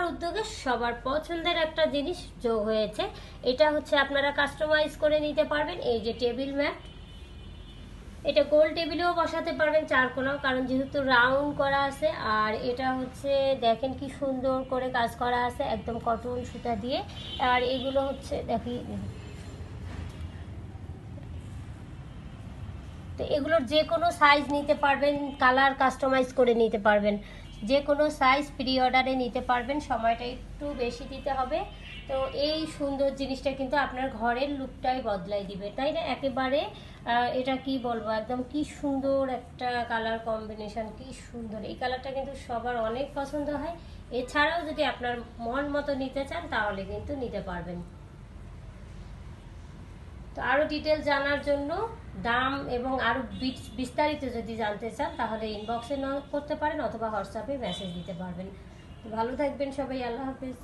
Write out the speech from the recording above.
আমার উদ্যোগে সবার পছন্দের একটা জিনিস যোগ হয়েছে। এটা হচ্ছে আপনারা কাস্টমাইজ করে নিতে পারবেন। এই যে টেবিল ম্যাট এটা গোল টেবিলেও বসাতে পারবেন চার কোনাও, কারণ যেহেতু রাউন্ড করা আছে, আর এটা হচ্ছে দেখেন কি সুন্দর করে কাজ করা আছে, একদম কটন সুতা দিয়ে। আর এগুলো হচ্ছে দেখি তো এগুলোর যে কোনো সাইজ নিতে পারবেন কালার কাস্টমাইজ করে নিতে পারবেন। যে কোনো সাইজ প্রি অর্ডারে নিতে পারবেন। সময়টা একটু বেশি দিতে হবে। তো এই সুন্দর জিনিসটা কিন্তু আপনার ঘরের লুকটাই বদলাই দিবে, তাই না? একেবারে এটা কি বলব? একদম কি সুন্দর একটা কালার কম্বিনেশন কি সুন্দর। এই কালারটা কিন্তু সবার অনেক পছন্দ হয়। এছাড়াও যদি আপনার মন মতো নিতে চান, তাহলে কিন্তু নিতে পারবেন। তো আরও ডিটেল জানার জন্য দাম এবং আরও বিস- বিস্তারিত যদি জানতে চান, তাহলে ইনবক্সে করতে পারেন অথবা হোয়াটসঅ্যাপে মেসেজ দিতে পারবেন। ভালো থাকবেন সবাই, আল্লাহ হাফিজ।